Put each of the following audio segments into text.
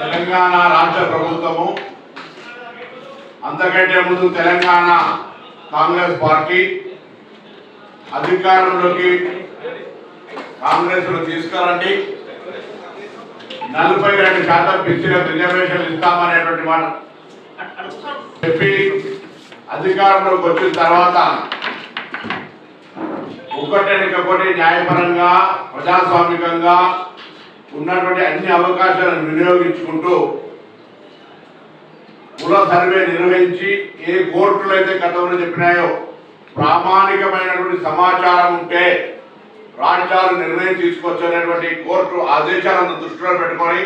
తెలంగాణ రాష్ట్ర ప్రభుత్వము అంతకంటే ముందు తెలంగాణ కాంగ్రెస్ పార్టీ అధికారంలోకి కాంగ్రెస్లో తీసుకురండి. నలభై రెండు శాతం పిచ్చిగా రిజర్వేషన్లు ఇస్తామనేటువంటి మాట చెప్పి అధికారంలోకి వచ్చిన తర్వాత ఒకటి న్యాయపరంగా ప్రజాస్వామికంగా ఉన్నటువంటి అన్ని అవకాశాలను వినియోగించుకుంటూ కుల సర్వే నిర్వహించి ఏ కోర్టులు అయితే గతంలో చెప్పినాయో ప్రామాణికమైనటువంటి సమాచారం ఉంటే రాజ్యాలు నిర్ణయం తీసుకొచ్చనేటువంటి కోర్టు ఆదేశాలను దృష్టిలో పెట్టుకొని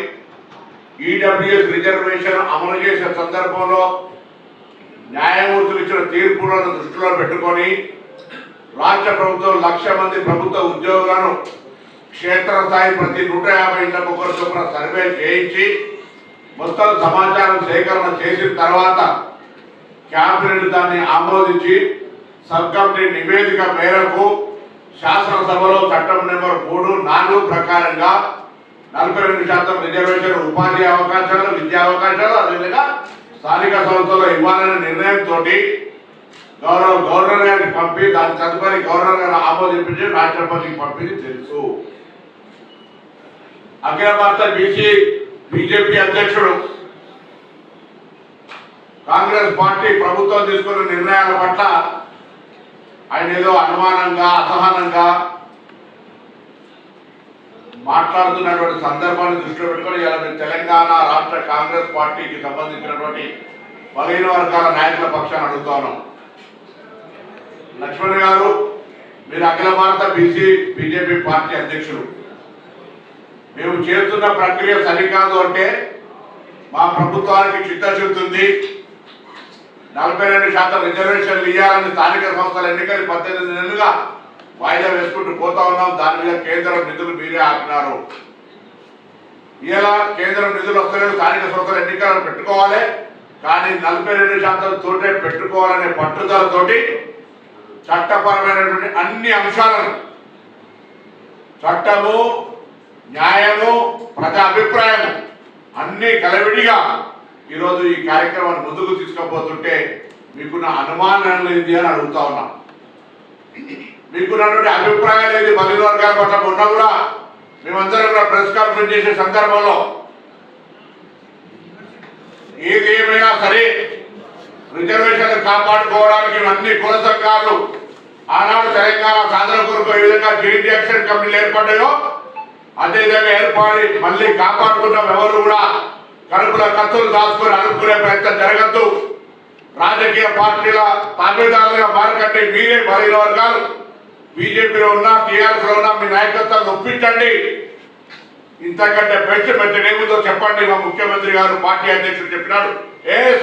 ఈడబ్ల్యూఎస్ రిజర్వేషన్ అమలు చేసే సందర్భంలో న్యాయమూర్తులు ఇచ్చిన తీర్పులను దృష్టిలో పెట్టుకొని రాష్ట్ర ప్రభుత్వం లక్ష మంది ప్రభుత్వ ఉద్యోగులను క్షేత్రస్థాయి ప్రతి నూట యాభై ఇళ్ళకు ఒకరి చొప్పున సర్వే చేయించి మొత్తం సమాచారం సేకరణ చేసిన తర్వాత క్యాబినెట్ దాన్ని ఆమోదించి సబ్ కమిటీ నివేదిక మేరకు శాసనసభలో చట్టం నెంబర్ మూడు నాలుగు ప్రకారంగా నలభై రెండు శాతం రిజర్వేషన్ ఉపాధి అవకాశాలు విద్యా అవకాశాలు అదేవిధంగా స్థానిక సంస్థలు ఇవ్వాలనే నిర్ణయంతో గౌరవ గవర్నర్ గారికి పంపి దాని తదుపరి గవర్నర్ గారు ఆమోదించి రాష్ట్రపతికి పంపించి తెలుసు. అఖిల భారత బీసీ బీజేపీ అధ్యక్షుడు. కాంగ్రెస్ పార్టీ ప్రభుత్వం తీసుకున్న నిర్ణయాల పట్ల ఆయన ఏదో అనుమానంగా అసహనంగా మాట్లాడుతున్నటువంటి సందర్భాన్ని దృష్టిలో పెట్టుకొని ఇలా తెలంగాణ రాష్ట్ర కాంగ్రెస్ పార్టీకి సంబంధించినటువంటి బలహీన వర్గాల నాయకుల పక్షాన్ని అడుగుతాను లక్ష్మణ్ గారు మీరు అఖిల భారత బీసీ బీజేపీ పార్టీ అధ్యక్షులు. మేము చేస్తున్న ప్రక్రియ సరికాదు అంటే మా ప్రభుత్వానికి చిత్తశుద్ధి ఉంది నలభై రెండు శాతం రిజర్వేషన్లు ఇవ్వాలని స్థానిక సంస్థల ఎన్నికలు పద్దెనిమిది నెలలుగా వాయిదా వేసుకుంటూ పోతా ఉన్నాం. దాని మీద కేంద్రం నిధులు మీరే ఆపినారు. ఇలా కేంద్రం నిధులు వస్తలేదు స్థానిక సంస్థల ఎన్నికలను పెట్టుకోవాలి. కానీ నలభై రెండు శాతం తోటే పెట్టుకోవాలనే పట్టుదలతోటి చట్టపరమైనటువంటి అన్ని అంశాలను చట్టము న్యాయము ప్రజా అభిప్రాయము అన్ని కలవిడిగా ఈరోజు ఈ కార్యక్రమాన్ని ముందుకు తీసుకుపోతుంటే మీకున్న అనుమానాలు ఏంటి అని అడుగుతా ఉన్నా. మీకున్నటువంటి అభిప్రాయాలు ఏది బదిలీ వర్గాల పట్ల ఉన్నా కూడా మేమందరం కూడా ప్రెస్ కాన్ఫరెన్స్ చేసే సందర్భంలో ఏది ఏమైనా సరే రిజర్వేషన్లు కాపాడుకోవడానికి అన్ని కుల సంఘాలు ఆనాడు తెలంగాణ సాధన కొరకు ఏ విధంగా జేడీ యాక్షన్ కమిటీలు ఏర్పడ్డాయో అదేవిధంగా ఏర్పాటు ఏర్పడి మళ్ళీ కాపాడుకున్నాం ఎవరు కూడా. కడుపుల కత్తులు దాచుకొని అనుకునే ప్రయత్నం జరగద్దు. రాజకీయ పార్టీల తాబేదారులుగా మారకండి. మీరే బలహీన వర్గాలు. బీజేపీలో ఉన్నా టీఆర్ఎస్లో ఉన్నా మీ నాయకత్వాన్ని ఒప్పించండి ఇంతకంటే బెస్ట్ మెథడ్ ఏముందో చెప్పండి. మా ముఖ్యమంత్రి గారు పార్టీ అధ్యక్షుడు చెప్పినాడు. ఏ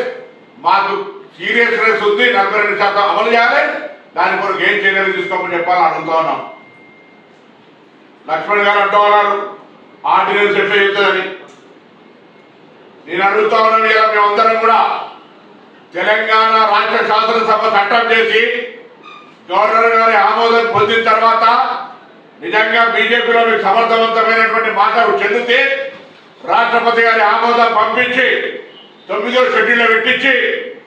మాకు సీరియస్నెస్ ఉంది. నలభై రెండు శాతం అమలు చేయాలి. దాని కొరకు ఏం చర్యలు తీసుకోమని చెప్పాలని అడుగుతా ఉన్నాం. లక్ష్మణ్ గారు అంటూ ఉన్నారు. ఆర్డినెన్స్ ఎట్లా చెప్తుందని నేను అడుగుతా ఉన్నాను ఇలా మేమందరం కూడా తెలంగాణ రాష్ట్ర శాసనసభ చట్టం చేసి గవర్నర్ గారి ఆమోదం పొందిన తర్వాత నిజంగా బీజేపీలో మీకు సమర్థవంతమైనటువంటి మాటలు చెందితే రాష్ట్రపతి గారి ఆమోదం పంపించి తొమ్మిదో షెడ్యూల్లో పెట్టించి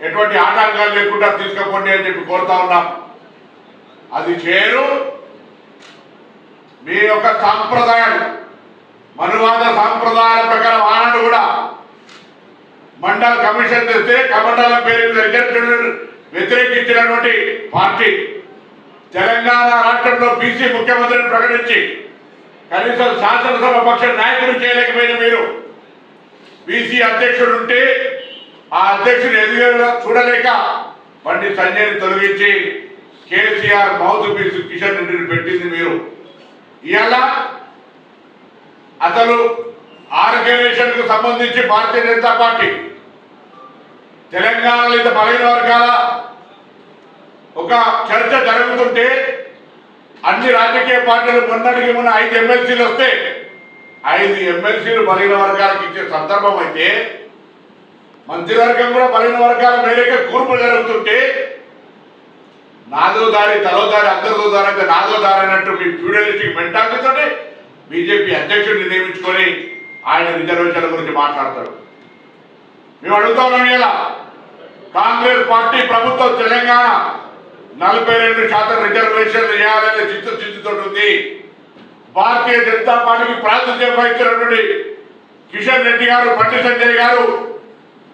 ఎటువంటి ఆటంకాలు లేకుండా తీసుకుపోండి అని చెప్పి కోరుతా ఉన్నాం. అది చేయరు. మీ యొక్క సాంప్రదాయం మనువాద సాంప్రదాయాల ప్రకారం ఆనాడు కూడా మండల కమిషన్ తెస్తే కమండలం పేరు వ్యతిరేకించినటువంటి పార్టీ తెలంగాణ రాష్ట్రంలో బీసీ ముఖ్యమంత్రిని ప్రకటించి కనీసం శాసనసభ పక్ష నాయకులు చేయలేకపోయిన మీరు బీసీ అధ్యక్షుడు ఉంటే ఆ అధ్యక్షుడు ఎదుగు చూడలేక బండి సంజయ్ని తొలగించి కేసీఆర్ మౌత్ పీస్ కిషన్ రెడ్డిని పెట్టింది మీరు. ఇవాళ అసలు ఆర్గనైజేషన్కు సంబంధించి భారతీయ జనతా పార్టీ తెలంగాణలో ఇంత బలహీన వర్గాల ఒక చర్చ జరుగుతుంటే అన్ని రాజకీయ పార్టీలు మొన్నటికి మొన్న ఐదు ఎమ్మెల్సీలు వస్తే ఐదు ఎమ్మెల్సీలు బలహీన వర్గాలకు ఇచ్చే సందర్భం అయితే మంత్రివర్గం కూడా బలహీన వర్గాల మేరకే కూర్పు జరుగుతుంటే నాదో దారి తలో దారి అందరితో దారి నాదో దారి అన్నట్టు మీ ప్యూడలిటీ మెంటాలిటీతోనే బీజేపీ అధ్యక్షుడిని నియమించుకొని ఆయన రిజర్వేషన్ల గురించి మాట్లాడతాడు మేము అడుగుతా ఇలా కాంగ్రెస్ పార్టీ ప్రభుత్వం తెలంగాణ నలభై రెండు శాతం రిజర్వేషన్లు చేయాలనే చిత్తు చిత్తుతో ఉంది. భారతీయ జనతా పార్టీకి ప్రాతినిధ్యం వహించినటువంటి కిషన్ రెడ్డి గారు బండి సంజయ్ గారు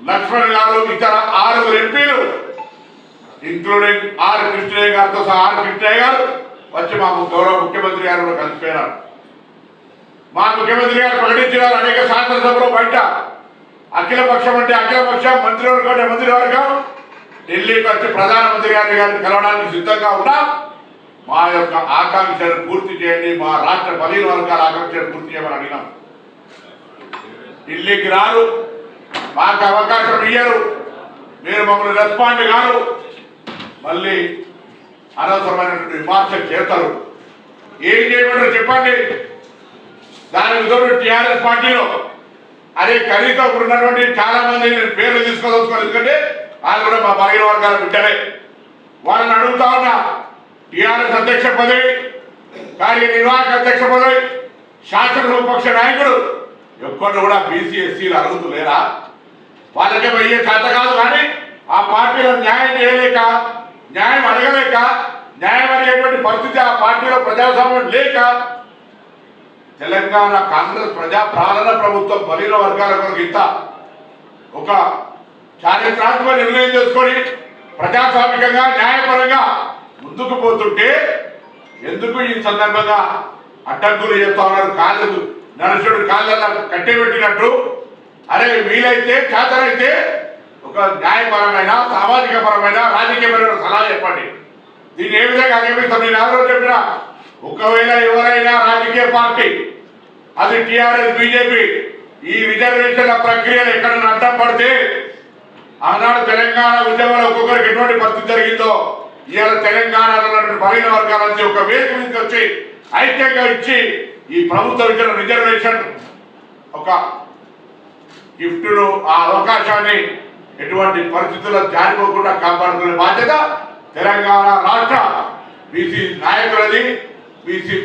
లక్ష్మణ్ గారు ఇతర ఆరుగురు ఎంపీలు ఇంక్లూడింగ్ ఆర్ కృష్ణయ్య గారితో సహా ఆర్ కృష్ణయ్య గారు వచ్చి మాకు గౌరవ ముఖ్యమంత్రి గారు కూడా కలిసిపోయినారు. మా ముఖ్యమంత్రి గారు ప్రకటించినారు అనేక శాసనసభలో బయట. అఖిలపక్షం అంటే అఖిలపక్షం మంత్రివర్గం అంటే మంత్రివర్గం ఢిల్లీకి వచ్చి ప్రధానమంత్రి గారి గారిని కలవడానికి సిద్ధంగా ఉన్నా. మా యొక్క ఆకాంక్షను పూర్తి చేయండి మా రాష్ట్ర పదిహేను వర్గాల ఆకాంక్షను పూర్తి చేయమని అడిగినాం. ఢిల్లీకి రారు. మాకు అవకాశం ఇయ్యరు. మీరు మమ్మల్ని రెస్పాండ్ కారు. మళ్ళీ అనవసరమైనటువంటి విమర్శలు చేస్తారు. ఏం చేయమంటారు చెప్పండి. దానికి తోడు టీఆర్ఎస్ పార్టీలో. అదే కనీసం ఇప్పుడు ఉన్నటువంటి చాలా మంది నేను పేర్లు తీసుకోదలుచుకోవాలి ఎందుకంటే వాళ్ళు కూడా మా బలహీన వర్గాల బిడ్డలే. వాళ్ళని అడుగుతా ఉన్నా టీఆర్ఎస్ అధ్యక్ష పదవి కార్యనిర్వాహక అధ్యక్ష పదవి శాసనసభపక్ష నాయకుడు ఎక్కడ కూడా బీసీ ఎస్సీలు అడుగుతులేరా వాళ్ళకే అయ్యే కథ కాదు కానీ ఆ పార్టీలో న్యాయం చేయలేక న్యాయం అడగలేక న్యాయం అడిగేటువంటి పరిస్థితి ఆ పార్టీలో ప్రజాస్వామ్యం లేక తెలంగాణ కాంగ్రెస్ ప్రజా పాలన ప్రభుత్వం బలీన వర్గాల కొరకు ఇంత ఒక చారిత్రాత్మక నిర్ణయం చేసుకొని ప్రజాస్వామికంగా న్యాయపరంగా ముందుకు పోతుంటే ఎందుకు ఈ సందర్భంగా అడ్డంకులు చెప్తా ఉన్నారు? కాళ్ళు నరసుడు కాళ్ళ కట్టెబెట్టినట్టు అరే వీలైతే చేతనైతే ఒక న్యాయపరమైన సామాజిక పరమైన రాజకీయపరమైన సలహా చెప్పండి. దీన్ని ఏ విధంగా అనిపిస్తాం నేను ఎవరో ఒకవేళ ఎవరైనా రాజకీయ పార్టీ అది టిఆర్ఎస్ బీజేపీ ఈ రిజర్వేషన్ల ప్రక్రియలు ఎక్కడ అడ్డం పడితే ఆనాడు తెలంగాణ ఉద్యమంలో ఒక్కొక్కరికి ఎటువంటి పరిస్థితి జరిగిందో ఇవాళ తెలంగాణలో బలహీన వర్గాల నుంచి ఒక వేదిక నుంచి వచ్చి ఐక్యంగా ఇచ్చి ఈ ప్రభుత్వం ఇచ్చిన రిజర్వేషన్ ఒక గిఫ్ట్ను ఆ అవకాశాన్ని ఎటువంటి పరిస్థితుల్లో జారిపోకుండా కాపాడుకునే బాధ్యత తెలంగాణ రాష్ట్ర బీసీ నాయకులది బీసీ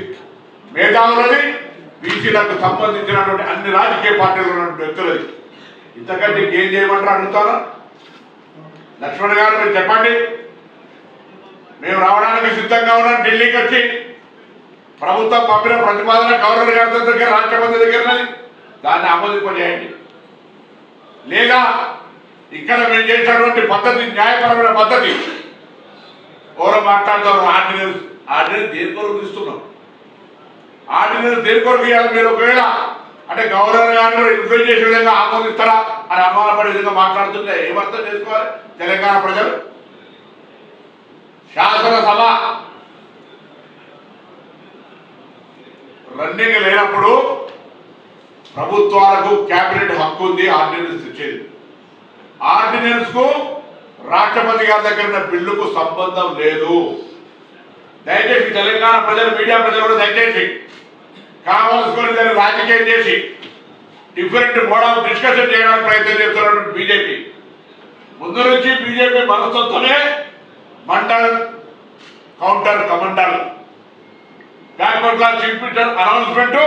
మేధావులది బీసీలకు సంబంధించినటువంటి అన్ని రాజకీయ పార్టీలు ఉన్నటువంటి వ్యక్తులది. ఇంతకంటే ఏం చేయమంటారు అడుగుతారా లక్ష్మణ్ గారు మీరు చెప్పండి. మేము రావడానికి సిద్ధంగా ఉన్నాం ఢిల్లీకి వచ్చి. ప్రభుత్వం పంపిన ప్రతిపాదన గవర్నర్ గారి దగ్గర రాష్ట్రపతి దగ్గర దాన్ని ఆమోదింపజేయండి లేదా ఇక్కడ మేము చేసినటువంటి పద్ధతి న్యాయపరమైన పద్ధతి. ఎవరో మాట్లాడతారు ఆర్డినెన్స్ ఆర్డినెన్స్ దేని కొరకు ఇస్తున్నాం? ఆర్డినెన్స్ దేని కొరకు ఇవ్వాలి? మీరు ఒకవేళ అంటే గవర్నర్ గారు ఇన్ఫ్లుయెన్స్ చేసే విధంగా ఆమోదిస్తారా అని అనుమానపడే విధంగా మాట్లాడుతుంటే ఏమర్థం చేసుకోవాలి తెలంగాణ ప్రజలు? శాసనసభ రన్నింగ్ లేనప్పుడు ప్రభుత్వాలకు కేబినెట్ హక్కు ఉంది ఆర్డినెన్స్ ఇచ్చేది ఆర్డినెన్స్కు రాష్ట్రపతి గారి దగ్గర ఉన్న బిల్లుకు సంబంధం లేదు. దయచేసి తెలంగాణ ప్రజలు మీడియా ప్రజలు కూడా దయచేసి కావాల్సుకొని దాన్ని రాజకీయం చేసి డిఫరెంట్ మోడల్ ఆఫ్ డిస్కషన్ చేయడానికి ప్రయత్నం చేస్తున్నటువంటి బీజేపీ. ముందు నుంచి BJP మనస్తత్వమే Mandal counter Kamandal. Backward class inspector announcement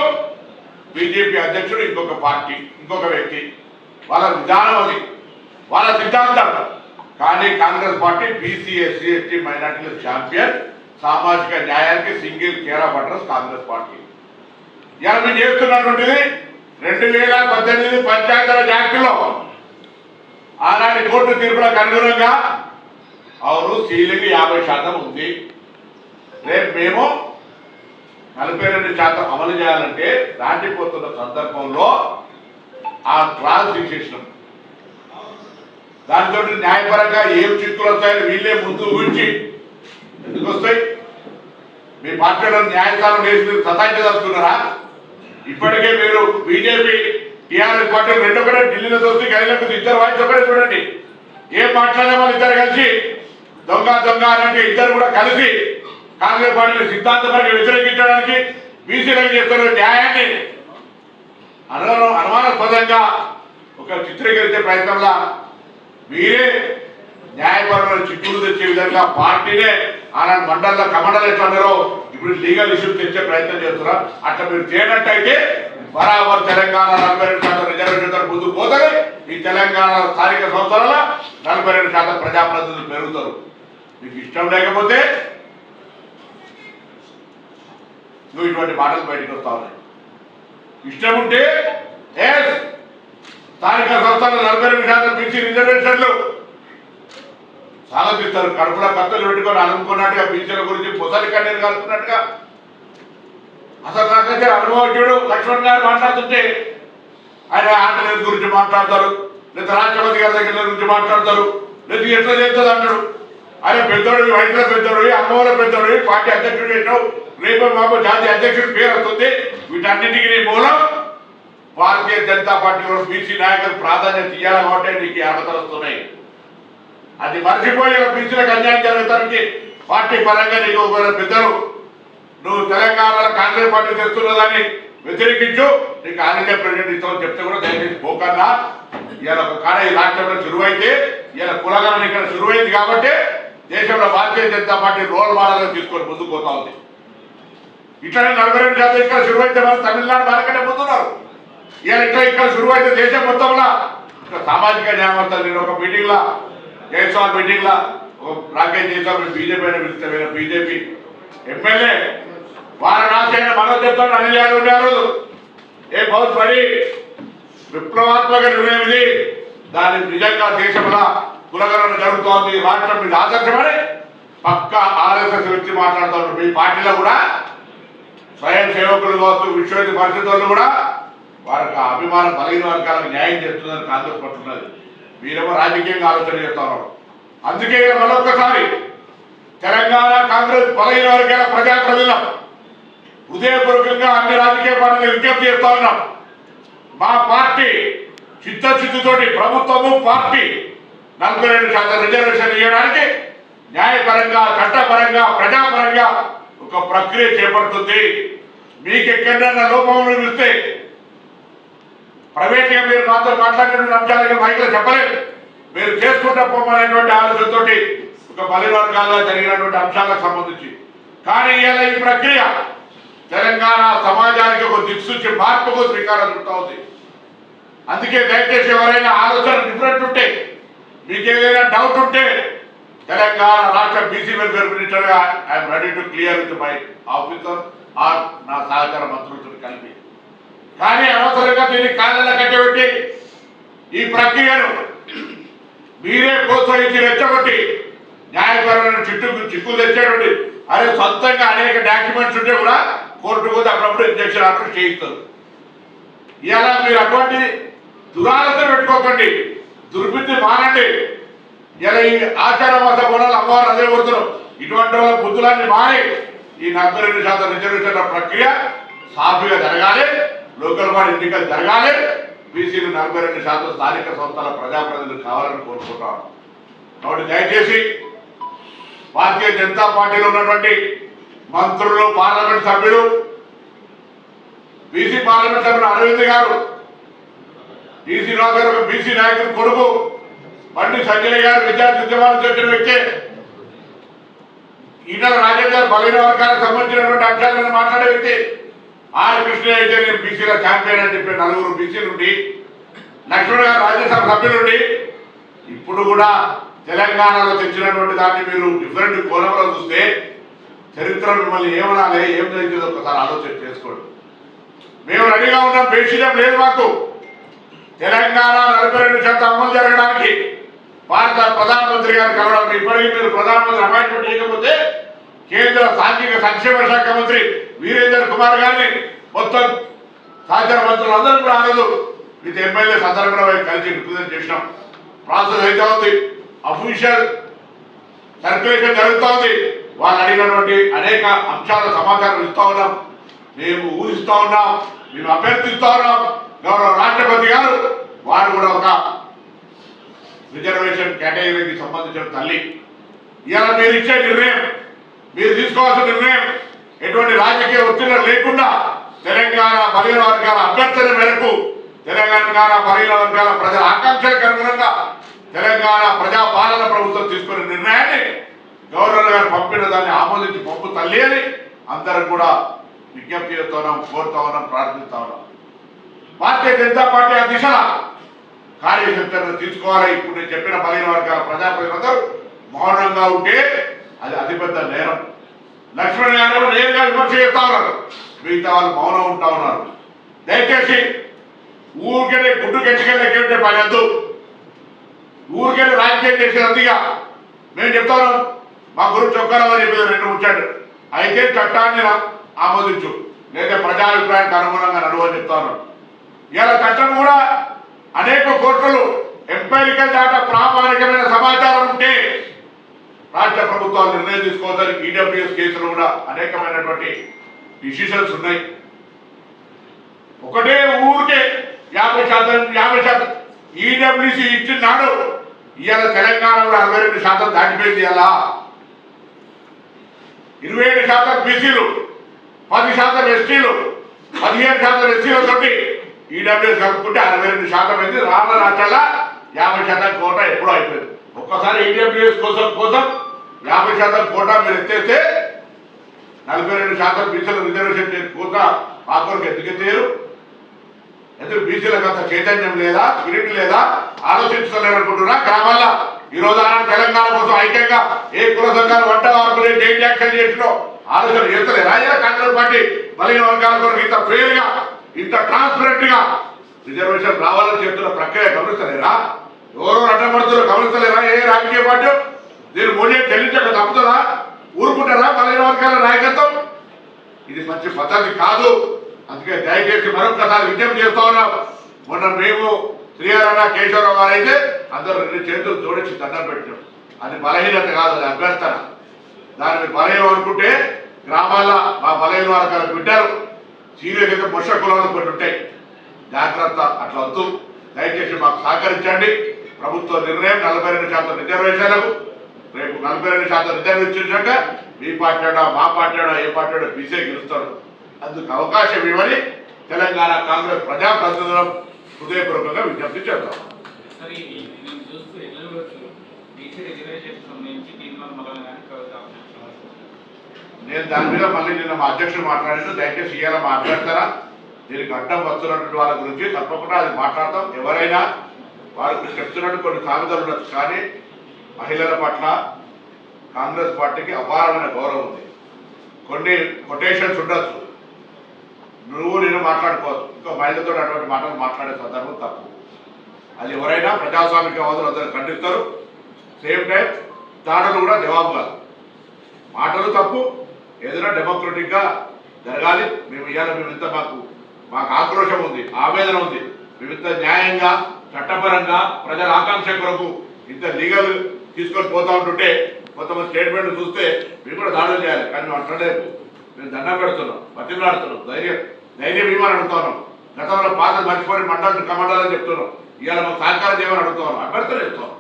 BJP అధ్యక్షుడు ఇంకొక పార్టీ ఇంకొక వ్యక్తి. వాళ్ళ విధానం అది. వాళ్ళ సిద్ధాంతం. కానీ Congress party BC SC ST మైనార్టీల ఛాంపియన్ సామాజిక న్యాయానికి single care of address Congress party. ఇలా మేము చేస్తున్నటువంటిది రెండు వేల పద్దెనిమిది పంచాయతీల యాక్టులో ఆనాటి కోర్టు తీర్పులకు అనుగుణంగా అవును సీలింగ్ యాభై శాతం ఉంది. రేపు మేము నలభై రెండు శాతం అమలు చేయాలంటే దాటిపోతున్న సందర్భంలో ఆ క్లాస్ తీసేసినాం దాంతో న్యాయపరంగా ఏం చిక్కులు వస్తాయని వీళ్ళే ముందు ఊహించి ఎందుకు వస్తాయి? మీ పార్టీలో న్యాయస్థానం వేసి మీరు సతాయించదలుచుకున్నారా ఇప్పటికే మీరు బీజేపీ టీఆర్ఎస్ పార్టీ రెండు ఒకటే ఢిల్లీలో చూసి గదిలోకి ఇద్దరు వాయిస్ ఒకటే చూడండి. ఏం మాట్లాడే వాళ్ళు ఇద్దరు కలిసి దొంగ దొంగ అంటే ఇద్దరు కూడా కలిసి కాంగ్రెస్ పార్టీని సిద్ధాంతపరంగా వ్యతిరేకించడానికి బీసీలకు చేస్తున్న న్యాయాన్ని అనుమానాస్పదంగా ఒక చిత్రీకరించే ప్రయత్నంలో మీరే న్యాయపరమైన చిక్కులు తెచ్చే విధంగా పార్టీనే ఆనాడు మండలంలో కమండలు ఎట్లా ఉన్నారో ఇప్పుడు లీగల్ ఇష్యూ తెచ్చే ప్రయత్నం చేస్తున్నారు. అట్లా మీరు చేయనట్టయితే బరాబర్ తెలంగాణ నలభై రెండు తెలంగాణ స్థానిక సంస్థల నలభై రెండు శాతం ప్రజాప్రతినిధులు పెరుగుతారు. మీకు ఇష్టం లేకపోతే నువ్వు ఇటువంటి మాటలు బయటకు వస్తా ఉన్నాయి. ఇష్టం ఉంటే ఎస్ స్థానిక సంస్థల నలభై రెండు శాతం బీసీ రిజర్వేషన్లు. స్వాగతిస్తారు కడుపులో కత్తలు పెట్టుకొని అనుకున్నట్టుగా బీసీల గురించి పొసలి కన్నీరు కలుపుతున్నట్టుగా అసలు నాకైతే అనుభవజ్ఞుడు లక్ష్మణ్ గారు మాట్లాడుతుంటే ఆయన ఆంధ్రప్రదేశ్ గురించి మాట్లాడతారు లేదా రాష్ట్రపతి గారి దగ్గర గురించి మాట్లాడతారు లేదా ఎట్లా చేస్తుంది అంటాడు ఆయన పెద్దోడు వైద్యుల పెద్దోడు అమ్మవారి పెద్దోడు పార్టీ అధ్యక్షుడు చేసావు రేపు మాకు జాతీయ అధ్యక్షుడు పేరు వస్తుంది. వీటన్నిటికీ మూలం భారతీయ జనతా పార్టీలో బీసీ నాయకులు ప్రాధాన్యత ఇవ్వాలి కాబట్టి నీకు ఈ అర్హతలు వస్తున్నాయి. అది మర్చిపోయి బీసీలకు అన్యాయం జరుగుతానికి పార్టీ పరంగా నీకు పెద్దరు పెద్దలు నువ్వు తెలంగాణలో కాంగ్రెస్ పార్టీ తెస్తున్నదాన్ని వ్యతిరేకించు. నీకు ఆల్ ప్రెసిడెంట్ ఇస్తామని చెప్తే కూడా దయచేసి పోకన్నా ఇవాళ ఒక కాడ ఈ రాష్ట్రంలో చురువైతే ఇవాళ కులగణన ఇక్కడ చురువైంది కాబట్టి దేశంలో Bharatiya Janata party role model తీసుకొని ముందుకు పోతా ఉంది. ఇట్లనే నలభై రెండు శాతం ఇక్కడ చురువైతే వాళ్ళు తమిళనాడు మనకంటే ముందున్నారు ఇవాళ ఇక్కడ ఇక్కడ చురువైతే దేశం మొత్తంలో ఒక సామాజిక న్యాయవర్తలు నేను ఒక మీటింగ్ లా జైస్వాల్ మీటింగ్ లా ఒక రాకేష్ జైస్వాల్ బీజేపీ అని పిలిస్తే బీజేపీ ఎమ్మెల్యే వారణాసి అయిన మనోజ్ చెప్తాడు. అనిల్ యాదవ్ ఉండారు ఏ బహుత్ బడి విప్లవాత్మక నిర్ణయం ఇది. దాని నిజంగా దేశంలో కులగరణ జరుగుతోంది. రాష్ట్రం మీద ఆదర్శమని పక్క ఆర్ఎస్ఎస్ వ్యక్తి మాట్లాడుతున్నారు మీ పార్టీలో కూడా స్వయం సేవకులు కావచ్చు విశ్వవిద్య పరిస్థితుల్లో కూడా వారికి ఆ అభిమానం బలహీన వర్గాలకు న్యాయం చేస్తుందని కాంగ్రెస్ పట్టున్నది మీరేమో రాజకీయంగా ఆలోచన చేస్తున్నారు. అందుకే మరొకసారి తెలంగాణ కాంగ్రెస్ బలహీన వర్గాల ప్రజాప్రతినిధులం హృదయపూర్వకంగా అన్ని రాజకీయ పార్టీలు విజ్ఞప్తి చేస్తా ఉన్నాం. మా పార్టీ చిత్తశుద్ధితోటి ప్రభుత్వము పార్టీ నలభై రెండు శాతం రిజర్వేషన్ ఇవ్వడానికి న్యాయపరంగా చట్టపరంగా ప్రజాపరంగా ఒక ప్రక్రియ చేపడుతుంది. మీకు ఎక్కడైనా లోపములు పిలిస్తే ప్రైవేట్గా మీరు మాతో మాట్లాడిన అంశాలకి మైకులో చెప్పలేదు. మీరు చేసుకుంటా పోమనేటువంటి ఆలోచనతోటి ఒక బలివర్గాల్లో జరిగినటువంటి అంశాలకు సంబంధించి. కానీ ఇలా ఈ ప్రక్రియ తెలంగాణ సమాజానికి ఒక దిక్సూచి మార్పుకు శ్రీకారం చుట్టా ఉంది. అందుకే దయచేసి ఎవరైనా ఆలోచన డిఫరెంట్ ఉంటే మీకు ఏదైనా డౌట్ ఉంటే తెలంగాణ రాష్ట్ర BC welfare minister I'm ready to clear with my officer or నా సహకార మంత్రులతో కలిపి. కానీ అనవసరంగా దీన్ని కాళ్ళ కట్టబెట్టి ఈ ప్రక్రియను మీరే ప్రోత్సహించి రెచ్చగొట్టి న్యాయపరమైన చిట్టు చిక్కులు తెచ్చేటువంటి అదే సొంతంగా అనేక డాక్యుమెంట్స్ ఉంటే కూడా కోర్టు పోతే అప్పుడప్పుడు ఇంజక్షన్ ఆర్డర్ చేయిస్తారు. ఇలా మీరు అటువంటి దురాలోచన పెట్టుకోకండి. దుర్బుద్ధి మానండి. ఇలా ఈ ఆచారవాస గుణాలు అమ్మవారు అదే కొడుతున్నారు ఇటువంటి వాళ్ళ బుద్ధులన్నీ మారి ఈ నలభై రెండు శాతం రిజర్వేషన్ల ప్రక్రియ సాఫీగా జరగాలి. లోకల్ బాడీ ఎన్నికలు జరగాలి. బీసీలు నలభై రెండు శాతం స్థానిక సంస్థల ప్రజాప్రతినిధులు కావాలని కోరుకుంటాం కాబట్టి దయచేసి భారతీయ జనతా పార్టీలో ఉన్నటువంటి మంత్రులు పార్లమెంట్ సభ్యులు బీసీ పార్లమెంట్ సభ్యులు అరవింద్ గారు ఈసీ రావు గారు ఒక బీసీ నాయకుడు కొడుకు బండి సంజయ్ గారు విద్యార్థి ఉద్యమాల నుంచి వచ్చిన వ్యక్తి ఈటల రాజేందర్ బలహీన వర్గాలకు సంబంధించినటువంటి అంశాలను మాట్లాడే వ్యక్తి ఆర్ కృష్ణ అయితే నేను బీసీల ఛాంపియన్ అని చెప్పి నలుగురు బీసీ నుండి లక్ష్మణ్ గారు రాజ్యసభ సభ్యులుండి ఇప్పుడు కూడా తెలంగాణలో తెచ్చినటువంటి దాన్ని మీరు డిఫరెంట్ కోణంలో చూస్తే చరిత్ర మిమ్మల్ని ఏమనాలి ఏం జరిగిందో ఒకసారి ఆలోచన చేసుకోండి. మేము రెడీగా ఉన్నాం పేషిజం లేదు మాకు. తెలంగాణ నలభై రెండు శాతం అమలు జరగడానికి భారత ప్రధానమంత్రి గారు కలవడం ఇప్పటికీ మీరు ప్రధానమంత్రి అపాయింట్మెంట్ చేయకపోతే కేంద్ర సాంఘిక సంక్షేమ శాఖ మంత్రి వీరేందర్ కుమార్ గారిని మొత్తం సహచార మంత్రులు అందరూ కూడా ఆగదు విత్ ఎమ్మెల్యే సందర్భంలో కలిసి రిప్రజెంట్ చేసినాం. ప్రాసెస్ అయితే ఉంది అఫీషియల్ సర్క్యులేషన్ జరుగుతూ ఉంది వాళ్ళు అడిగినటువంటి అనేక అంశాల సమాచారం ఇస్తా ఉన్నాం. మేము ఊహిస్తా ఉన్నాం. మేము అభ్యర్థిస్తా ఉన్నాం. గౌరవ రాష్ట్రపతి గారు వారు కూడా ఒక రిజర్వేషన్ కేటగిరీకి సంబంధించిన తల్లి. ఇలా మీరు ఇచ్చే నిర్ణయం మీరు తీసుకోవాల్సిన నిర్ణయం ఎటువంటి రాజకీయ ఒత్తిడి లేకుండా తెలంగాణ బలహీన వర్గాల అభ్యర్థన మేరకు తెలంగాణ బలహీన వర్గాల ప్రజల ఆకాంక్షలకు అనుగుణంగా తెలంగాణ ప్రజా పాలన ప్రభుత్వం తీసుకునే నిర్ణయాన్ని గవర్నర్ గారు పంపిన దాన్ని ఆమోదించి పంపు తల్లి అని అందరం కూడా విజ్ఞప్తి చేస్తున్నాం కోరుతా ఉన్నాం ప్రార్థిస్తా ఉన్నాం. భారతీయ జనతా పార్టీ ఆ దిశ కార్యచరణ తీసుకోవాలి. ఇప్పుడు నేను చెప్పిన బలహీన వర్గాల ప్రజాప్రతినిధులందరూ మౌనంగా ఉంటే అది అతిపెద్ద నేరం. లక్ష్మణ్ యాదవ్ నేరుగా విమర్శ చేస్తా ఉన్నారు మిగతా వాళ్ళు మౌనం ఉంటా ఉన్నారు. దయచేసి ఊరికెళ్ళి గుడ్డు గట్టికెళ్ళి పని వద్దు. ఊరికెళ్ళి రాజకీయం చేసేందుగా మేము చెప్తాను మా గురు చొక్కారావు అని చెప్పేది రెండు ముచ్చాడు అయితే చట్టాన్ని ఆమోదించు. లేదా ప్రజాభిప్రాయానికి అనుగుణంగా నడువని చెప్తాను ఇలా చట్టం కూడా అనేక కోర్టులు ఎంపైరికల్ డేటా ప్రామాణికమైన సమాచారం ఉంటే రాష్ట్ర ప్రభుత్వాలు నిర్ణయం తీసుకోవద్దని ఈడబ్ల్యూఎస్ కేసులు కూడా అనేకమైనటువంటి డిసిషన్స్ ఉన్నాయి. ఒకటే ఊరికే యాభై శాతం యాభై శాతం ఈడబ్ల్యూసి ఇచ్చినాడు. ఇవాళ తెలంగాణ కూడా అరవై రెండు శాతం దాటిపోయింది ఇలా ఇరవై ఏడు శాతం బీసీలు పది శాతం ఎస్టీలు పదిహేను శాతం ఎస్సీలతోటి ఈడబ్ల్యూఎస్ కలుపుకుంటే అరవై రెండు శాతం అయింది. రాష్ట్ర రాష్ట్రాల యాభై శాతం కోట ఎప్పుడూ అయిపోయింది. ఒక్కసారి ఈడబ్ల్యూఎస్ కోసం కోసం యాభై శాతం కోటా మీరు ఎత్తేస్తే నలభై రెండు శాతం బీసీలు రిజర్వేషన్ చేసి కోట ఆ కొరకు ఎత్తుకెత్తారు. ఎందుకు బీసీలకు అంత చైతన్యం లేదా స్పిరిట్ లేదా? ఆలోచించలేరనుకుంటున్నా గ్రామాల్లో ఈ రోజు ఆయన తెలంగాణ కోసం ఐక్యంగా ఏ కుల సంఘాలు వంట వారు జైన్ యాక్షన్ చేసినో ఆలోచన చేస్తలేరా? ఇలా కాంగ్రెస్ పార్టీ బలహీన వర్గాల కొరకు ఇంత ఫెయిర్గా ఇంత ట్రాన్స్పరెంట్గా రిజర్వేషన్ రావాలని చెప్తున్న ప్రక్రియ గమనిస్తలేరా? ఎవరో అడ్డపడుతున్నారు? గమనిస్తలేరా? ఏ రాజకీయ పార్టీ? దీని మూల్యం చెల్లించక తప్పుతుందా? ఊరుకుంటారా? బలహీన వర్గాల నాయకత్వం? ఇది మంచి పద్ధతి కాదు. అందుకే దయచేసి మరొకసారి విజ్ఞప్తి చేస్తా ఉన్నాం. మొన్న మేము శ్రీహరణ కేశవరావు గారు అయితే అందరూ రెండు చేతులు జోడించి దండం పెట్టాం అది బలహీనత కాదు అది అభ్యర్థన. దాన్ని బలహీనం అనుకుంటే గ్రామాల్లో మా బలహీన వర్గాల బిడ్డలు సీనియర్ అయితే ముష కులాలు కొన్ని ఉంటాయి. జాగ్రత్త అట్లా వద్దు. దయచేసి మాకు సహకరించండి. ప్రభుత్వ నిర్ణయం నలభై రెండు శాతం రిజర్వేషన్లకు రేపు నలభై రెండు శాతం రిజర్వేషన్ మీ పార్టీ ఆడా, మా పార్టీ ఆడా, ఏ పార్టీ ఆడా బీసీ గెలుస్తాడు అందుకు అవకాశం ఇవ్వని తెలంగాణ కాంగ్రెస్ ప్రజాప్రతినిధులను హృదయపూర్వకంగా విజ్ఞప్తి చేద్దాం. నేను దాని మీద మళ్ళీ నిన్న మా అధ్యక్షుడు మాట్లాడాను దయచేసి ఇవాళ మా అభ్యర్థన దీనికి అడ్డం వస్తున్నటువంటి వాళ్ళ గురించి తప్పకుండా అది మాట్లాడతాం. ఎవరైనా వారికి చెప్తున్నట్టు కొన్ని సామెతలు ఉండొచ్చు కానీ మహిళల పట్ల కాంగ్రెస్ పార్టీకి అపారమైన గౌరవం ఉంది. కొన్ని కొటేషన్స్ ఉండొచ్చు. నువ్వు నేను మాట్లాడుకోవచ్చు. ఇంకో మహిళతో అటువంటి మాటలు మాట్లాడే సందర్భం తప్పు. అది ఎవరైనా ప్రజాస్వామిక వాదులు అందరూ ఖండిస్తారు. సేమ్ టైం దాడులు కూడా జవాబు కాదు. మాటలు తప్పు. ఏదైనా డెమోక్రటిక్గా జరగాలి. మేము ఇవ్వాలి మేము ఇంత మాకు మాకు ఆక్రోశం ఉంది ఆవేదన ఉంది. మేము ఇంత న్యాయంగా చట్టపరంగా ప్రజల ఆకాంక్ష కొరకు ఇంత లీగల్ తీసుకొని పోతా ఉంటుంటే కొంతమంది స్టేట్మెంట్ చూస్తే మేము కూడా దాడులు చేయాలి. కానీ మేము అంటలేదు మేము దండం పెడుతున్నాం. బతిమలాడుతున్నాం. ధైర్యం ధైర్యం ఇవ్వని అడుగుతున్నాం. గతంలో పాత మర్చిపోయి మండలి కమండాలని చెప్తున్నాం. ఇవాళ మాకు సహకారం చేయమని అడుగుతున్నాం. అభ్యర్థులు చెప్తాం.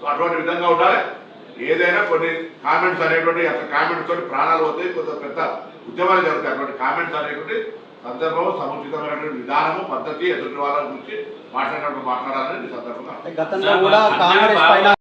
సో అటువంటి విధంగా ఉండాలి. ఏదైనా కొన్ని కామెంట్స్ అనేటువంటి అక్కడ కామెంట్స్ తోటి ప్రాణాలు పోతాయి. కొంత పెద్ద ఉద్యమాలు జరుగుతాయి. అటువంటి కామెంట్స్ అనేటువంటి సందర్భం సముచితమైనటువంటి విధానము పద్ధతి ఎదుటి వాళ్ళ గురించి మాట్లాడినప్పుడు మాట్లాడాలని సందర్భంగా గతంలో కూడా కాంగ్రెస్ పైన